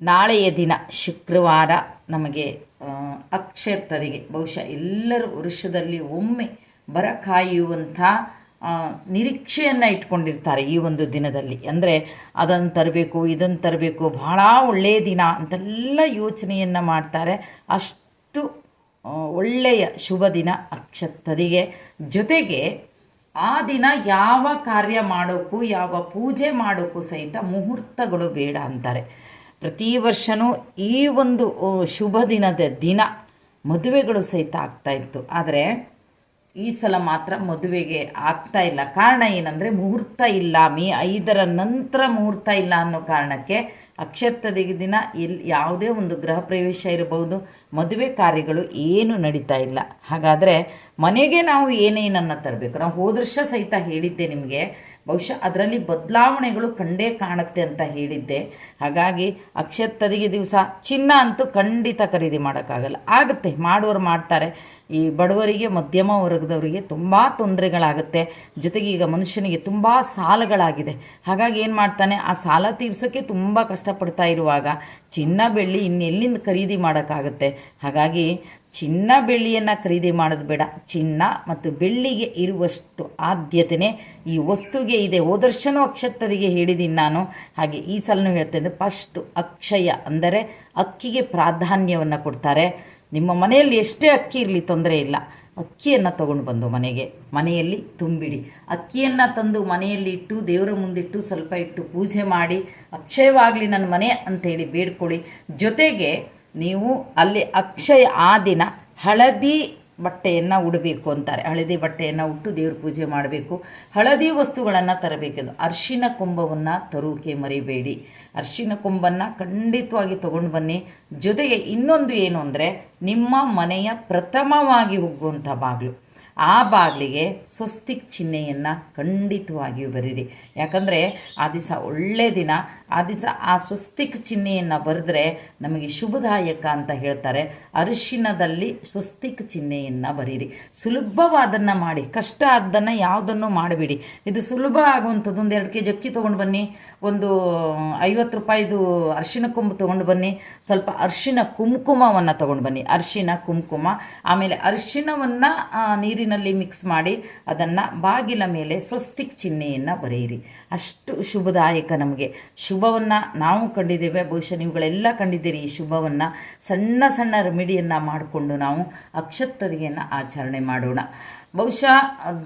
ನಾಳೆಯ ದಿನ ಶುಕ್ರವಾರ ನಮಗೆ ಅಕ್ಷತರಿಗೆ ಬಹುಶಃ ಎಲ್ಲರೂ ವರುಷದಲ್ಲಿ ಒಮ್ಮೆ ಬರ ಕಾಯುವಂಥ ನಿರೀಕ್ಷೆಯನ್ನು ಇಟ್ಕೊಂಡಿರ್ತಾರೆ ಈ ಒಂದು ದಿನದಲ್ಲಿ. ಅಂದರೆ ಅದನ್ನು ತರಬೇಕು, ಇದನ್ನು ತರಬೇಕು ಭಾಳ ಒಳ್ಳೆಯ ದಿನ ಅಂತೆಲ್ಲ ಯೋಚನೆಯನ್ನು ಮಾಡ್ತಾರೆ. ಅಷ್ಟು ಒಳ್ಳೆಯ ಶುಭ ದಿನ ಅಕ್ಷತದಿಗೆ ಜೊತೆಗೆ ಆ ದಿನ ಯಾವ ಕಾರ್ಯ ಮಾಡೋಕ್ಕೂ, ಯಾವ ಪೂಜೆ ಮಾಡೋಕ್ಕೂ ಸಹಿತ ಮುಹೂರ್ತಗಳು ಬೇಡ ಅಂತಾರೆ. ಪ್ರತಿ ವರ್ಷವೂ ಈ ಒಂದು ಶುಭ ದಿನದ ದಿನ ಮದುವೆಗಳು ಸಹಿತ ಆಗ್ತಾಯಿತ್ತು ಆದರೆ ಈ ಸಲ ಮಾತ್ರ ಮದುವೆಗೆ ಆಗ್ತಾ ಇಲ್ಲ. ಕಾರಣ ಏನಂದರೆ ಮುಹೂರ್ತ ಇಲ್ಲ. ಮೇ ಐದರ ನಂತರ ಮುಹೂರ್ತ ಇಲ್ಲ ಅನ್ನೋ ಕಾರಣಕ್ಕೆ ಅಕ್ಷತದಿಗೆ ದಿನ ಎಲ್ಲಿ ಯಾವುದೇ ಒಂದು ಗೃಹ ಪ್ರವೇಶ ಇರಬಹುದು. ಮದುವೆ ಕಾರ್ಯಗಳು ಏನು ನಡೀತಾ ಇಲ್ಲ. ಹಾಗಾದರೆ ಮನೆಗೆ ನಾವು ಏನೇನನ್ನು ತರಬೇಕು? ನಾವು ಹೋದ ಸಹಿತ ಹೇಳಿದ್ದೆ ನಿಮಗೆ. ಬಹುಶಃ ಅದರಲ್ಲಿ ಬದಲಾವಣೆಗಳು ಕಂಡೇ ಕಾಣುತ್ತೆ ಅಂತ ಹೇಳಿದ್ದೆ. ಹಾಗಾಗಿ ಅಕ್ಷತದಿಗೆ ದಿವಸ ಚಿನ್ನ ಅಂತೂ ಖಂಡಿತ ಖರೀದಿ ಮಾಡೋಕ್ಕಾಗಲ್ಲ. ಆಗುತ್ತೆ ಮಾಡೋರು ಮಾಡ್ತಾರೆ. ಈ ಬಡವರಿಗೆ, ಮಧ್ಯಮ ವರ್ಗದವರಿಗೆ ತುಂಬ ತೊಂದರೆಗಳಾಗುತ್ತೆ. ಜೊತೆಗೆ ಈಗ ಮನುಷ್ಯನಿಗೆ ತುಂಬ ಸಾಲಗಳಾಗಿದೆ. ಹಾಗಾಗಿ ಏನು ಮಾಡ್ತಾನೆ? ಆ ಸಾಲ ತೀರಿಸೋಕ್ಕೆ ತುಂಬ ಕಷ್ಟಪಡ್ತಾ ಇರುವಾಗ ಚಿನ್ನ ಬೆಳ್ಳಿ ಇನ್ನೆಲ್ಲಿಂದ ಖರೀದಿ ಮಾಡೋಕ್ಕಾಗುತ್ತೆ? ಹಾಗಾಗಿ ಚಿನ್ನ ಬೆಳ್ಳಿಯನ್ನು ಖರೀದಿ ಮಾಡೋದು ಬೇಡ. ಚಿನ್ನ ಮತ್ತು ಬೆಳ್ಳಿಗೆ ಇರುವಷ್ಟು ಆದ್ಯತೆಯೇ ಈ ವಸ್ತುವಿಗೆ ಇದೆ. ಹೋದರ್ಶನೂ ಅಕ್ಷತ್ತರಿಗೆ ಹೇಳಿದ್ದೀನಿ ನಾನು. ಹಾಗೆ ಈ ಸಲನೂ ಹೇಳ್ತೇನೆ, ಫಸ್ಟು ಅಕ್ಷಯ ಅಂದರೆ ಅಕ್ಕಿಗೆ ಪ್ರಾಧಾನ್ಯವನ್ನು ಕೊಡ್ತಾರೆ. ನಿಮ್ಮ ಮನೆಯಲ್ಲಿ ಎಷ್ಟೇ ಅಕ್ಕಿ ಇರಲಿ ತೊಂದರೆ ಇಲ್ಲ. ಅಕ್ಕಿಯನ್ನು ತಗೊಂಡು ಬಂದು ಮನೆಗೆ. ಮನೆಯಲ್ಲಿ ತುಂಬಿಡಿ. ಅಕ್ಕಿಯನ್ನು ತಂದು ಮನೆಯಲ್ಲಿ ಇಟ್ಟು, ದೇವರ ಮುಂದಿಟ್ಟು ಸ್ವಲ್ಪ ಇಟ್ಟು ಪೂಜೆ ಮಾಡಿ, ಅಕ್ಷಯವಾಗಲಿ ನನ್ನ ಮನೆ ಅಂತೇಳಿ ಬೇಡ್ಕೊಳ್ಳಿ. ಜೊತೆಗೆ ನೀವು ಅಲ್ಲಿ ಅಕ್ಷಯ ಆ ದಿನ ಹಳದಿ ಬಟ್ಟೆಯನ್ನು ಉಡಬೇಕು ಅಂತಾರೆ. ಹಳದಿ ಬಟ್ಟೆಯನ್ನು ಉಟ್ಟು ದೇವ್ರ ಪೂಜೆ ಮಾಡಬೇಕು. ಹಳದಿ ವಸ್ತುಗಳನ್ನು ತರಬೇಕೆಂದು ಅರಿಶಿನ ಕುಂಭವನ್ನು ತರುವಿಕೆ ಮರಿಬೇಡಿ. ಅರ್ಶಿನ ಕೊಂಬನ್ನು ಖಂಡಿತವಾಗಿ ತಗೊಂಡು ಬನ್ನಿ. ಜೊತೆಗೆ ಇನ್ನೊಂದು ಏನು ಅಂದರೆ ನಿಮ್ಮ ಮನೆಯ ಪ್ರಥಮವಾಗಿ ಹೋಗುವಂಥ ಬಾಗಿಲು. ಆ ಬಾಗಿಲಿಗೆ ಸ್ವಸ್ತಿಕ್ ಚಿಹ್ನೆಯನ್ನು ಖಂಡಿತವಾಗಿಯೂ ಬರೀರಿ. ಯಾಕಂದರೆ ಆ ದಿವಸ ಒಳ್ಳೆಯ ದಿನ. ಆ ದಿವಸ ಆ ಸ್ವಸ್ತಿಕ್ ಚಿಹ್ನೆಯನ್ನು ಬರೆದ್ರೆ ನಮಗೆ ಶುಭದಾಯಕ ಅಂತ ಹೇಳ್ತಾರೆ. ಅರಿಶಿನದಲ್ಲಿ ಸ್ವಸ್ತಿಕ್ ಚಿಹ್ನೆಯನ್ನು ಬರೀರಿ. ಸುಲಭವಾದನ್ನು ಮಾಡಿ, ಕಷ್ಟ ಆದ್ದನ್ನು ಯಾವುದನ್ನು ಮಾಡಬೇಡಿ. ಇದು ಸುಲಭ ಆಗುವಂಥದ್ದು ಒಂದು ಎರಡು ಕೆ ಜಿ ಅಕ್ಕಿ ತೊಗೊಂಡು ಬನ್ನಿ, ಒಂದು ಐವತ್ತು ರೂಪಾಯಿದು ಅರಿಶಿನ ಕೊಂಬು ತೊಗೊಂಡು ಬನ್ನಿ, ಸ್ವಲ್ಪ ಅರಿಶಿನ ಕುಂಕುಮವನ್ನು ತೊಗೊಂಡು ಬನ್ನಿ. ಅರಿಶಿನ, ಕುಂಕುಮ, ಆಮೇಲೆ ಅರಿಶಿನವನ್ನು ನೀರಿನಲ್ಲಿ ಮಿಕ್ಸ್ ಮಾಡಿ ಅದನ್ನು ಬಾಗಿಲ ಮೇಲೆ ಸ್ವಸ್ತಿಕ್ ಚಿಹ್ನೆಯನ್ನು ಬರೆಯಿರಿ ಅಷ್ಟು ಶುಭದಾಯಕ ನಮಗೆ. ಶುಭವನ್ನು ನಾವು ಕಂಡಿದ್ದೇವೆ. ಬಹುಶಃ ನೀವುಗಳೆಲ್ಲ ಕಂಡಿದ್ದೀರಿ ಈ ಶುಭವನ್ನು. ಸಣ್ಣ ಸಣ್ಣ ರೆಮಿಡಿಯನ್ನು ಮಾಡಿಕೊಂಡು ನಾವು ಅಕ್ಷತ್ತದಿಗೆಯನ್ನು ಆಚರಣೆ ಮಾಡೋಣ. ಬಹುಶಃ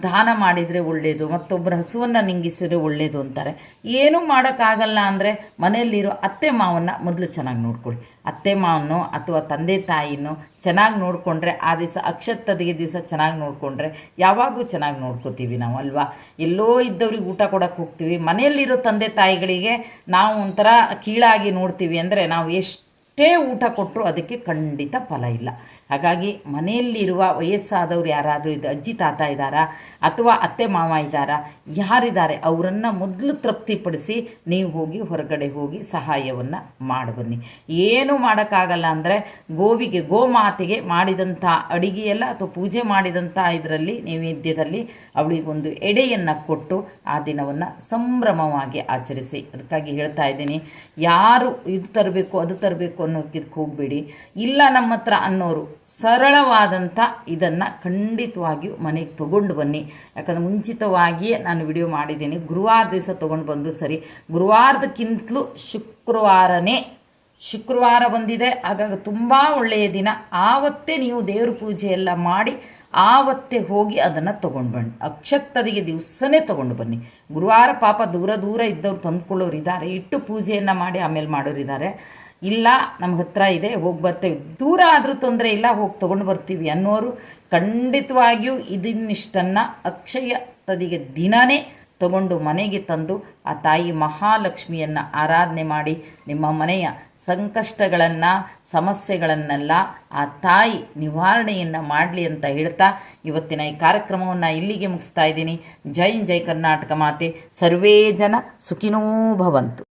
ದಾನ ಮಾಡಿದರೆ ಒಳ್ಳೆಯದು ಮತ್ತೊಬ್ಬರು ಹಸುವನ್ನು ನಿಂಗಿಸಿದ್ರೆ ಒಳ್ಳೆಯದು ಅಂತಾರೆ. ಏನೂ ಮಾಡೋಕ್ಕಾಗಲ್ಲ ಅಂದರೆ ಮನೆಯಲ್ಲಿರೋ ಅತ್ತೆ ಮಾವನ್ನು ಮೊದಲು ಚೆನ್ನಾಗಿ ನೋಡ್ಕೊಳ್ಳಿ. ಅತ್ತೆ ಮಾವನು ಅಥವಾ ತಂದೆ ತಾಯಿನೋ ಚೆನ್ನಾಗಿ ನೋಡಿಕೊಂಡ್ರೆ, ಆ ದಿವಸ ಅಕ್ಷತದಿಗೆ ದಿವಸ ಚೆನ್ನಾಗಿ ನೋಡಿಕೊಂಡ್ರೆ ಯಾವಾಗೂ ಚೆನ್ನಾಗಿ ನೋಡ್ಕೋತೀವಿ ನಾವು, ಅಲ್ವಾ? ಎಲ್ಲೋ ಇದ್ದವ್ರಿಗೆ ಊಟ ಕೊಡೋಕ್ಕೆ ಹೋಗ್ತೀವಿ. ಮನೆಯಲ್ಲಿರೋ ತಂದೆ ತಾಯಿಗಳಿಗೆ ನಾವು ಒಂಥರ ಕೀಳಾಗಿ ನೋಡ್ತೀವಿ ಅಂದರೆ ನಾವು ಎಷ್ಟೇ ಊಟ ಕೊಟ್ಟರು ಅದಕ್ಕೆ ಖಂಡಿತ ಫಲ ಇಲ್ಲ. ಹಾಗಾಗಿ ಮನೆಯಲ್ಲಿರುವ ವಯಸ್ಸಾದವ್ರು ಯಾರಾದರೂ ಇದು ಅಜ್ಜಿ, ತಾತ ಇದ್ದಾರಾ ಅಥವಾ ಅತ್ತೆ, ಮಾವ ಇದ್ದಾರಾ, ಯಾರಿದ್ದಾರೆ ಅವರನ್ನು ಮೊದಲು ತೃಪ್ತಿಪಡಿಸಿ ನೀವು ಹೋಗಿ ಹೊರಗಡೆ ಹೋಗಿ ಸಹಾಯವನ್ನು ಮಾಡಬನ್ನಿ ಏನು ಮಾಡೋಕ್ಕಾಗಲ್ಲ ಅಂದರೆ ಗೋವಿಗೆ, ಗೋಮಾತೆಗೆ ಮಾಡಿದಂಥ ಅಡಿಗೆಯಲ್ಲ ಅಥವಾ ಪೂಜೆ ಮಾಡಿದಂಥ ಇದರಲ್ಲಿ ನೈವೇದ್ಯದಲ್ಲಿ ಅವಳಿಗೊಂದು ಎಡೆಯನ್ನು ಕೊಟ್ಟು ಆ ದಿನವನ್ನು ಸಂಭ್ರಮವಾಗಿ ಆಚರಿಸಿ. ಅದಕ್ಕಾಗಿ ಹೇಳ್ತಾ ಇದ್ದೀನಿ, ಯಾರು ಇದು ತರಬೇಕು, ಅದು ತರಬೇಕು ಅನ್ನೋದಕ್ಕೆ ಹೋಗಬೇಡಿ. ಇಲ್ಲ ನಮ್ಮ ಹತ್ರ ಅನ್ನೋರು, ಸರಳವಾದಂಥ ಇದನ್ನು ಖಂಡಿತವಾಗಿಯೂ ಮನೆಗೆ ತೊಗೊಂಡು ಬನ್ನಿ. ಯಾಕಂದರೆ ಮುಂಚಿತವಾಗಿಯೇ ನಾನು ವಿಡಿಯೋ ಮಾಡಿದ್ದೀನಿ. ಗುರುವಾರ ದಿವಸ ತೊಗೊಂಡು ಬಂದರೂ ಸರಿ. ಗುರುವಾರದಕ್ಕಿಂತಲೂ ಶುಕ್ರವಾರನೇ ಶುಕ್ರವಾರ ಬಂದಿದೆ. ಹಾಗಾಗಿ ತುಂಬ ಒಳ್ಳೆಯ ದಿನ. ಆವತ್ತೇ ನೀವು ದೇವ್ರ ಪೂಜೆ ಎಲ್ಲ ಮಾಡಿ ಆವತ್ತೇ ಹೋಗಿ ಅದನ್ನು ತೊಗೊಂಡು ಬನ್ನಿ. ಅಕ್ಷಕ್ತದಿಗೆ ದಿವಸನೇ ತೊಗೊಂಡು ಬನ್ನಿ. ಗುರುವಾರ ಪಾಪ ದೂರ ದೂರ ಇದ್ದವ್ರು ತಂದುಕೊಳ್ಳೋರು ಇದ್ದಾರೆ ಇಟ್ಟು ಪೂಜೆಯನ್ನು ಮಾಡಿ ಆಮೇಲೆ ಮಾಡೋರು ಇದ್ದಾರೆ ಇಲ್ಲ ನಮ್ಮ ಹತ್ರ ಇದೆ, ಹೋಗಿ ಬರ್ತೇವೆ. ದೂರ ಆದರೂ ತೊಂದರೆ ಇಲ್ಲ, ಹೋಗಿ ತೊಗೊಂಡು ಬರ್ತೀವಿ ಅನ್ನೋರು ಖಂಡಿತವಾಗಿಯೂ ಇದನ್ನಿಷ್ಟನ್ನು ಅಕ್ಷಯ ತದಿಗೆ ದಿನವೇ ತಗೊಂಡು ಮನೆಗೆ ತಂದು ಆ ತಾಯಿ ಮಹಾಲಕ್ಷ್ಮಿಯನ್ನು ಆರಾಧನೆ ಮಾಡಿ ನಿಮ್ಮ ಮನೆಯ ಸಂಕಷ್ಟಗಳನ್ನು, ಸಮಸ್ಯೆಗಳನ್ನೆಲ್ಲ ಆ ತಾಯಿ ನಿವಾರಣೆಯನ್ನು ಮಾಡಲಿ ಅಂತ ಹೇಳ್ತಾ ಇವತ್ತಿನ ಈ ಕಾರ್ಯಕ್ರಮವನ್ನು ಇಲ್ಲಿಗೆ ಮುಗಿಸ್ತಾ ಇದ್ದೀನಿ. ಜೈನ್ ಜೈ ಕರ್ನಾಟಕ ಮಾತೆ. ಸರ್ವೇ ಜನ ಸುಖಿನೋ ಭವಂತು.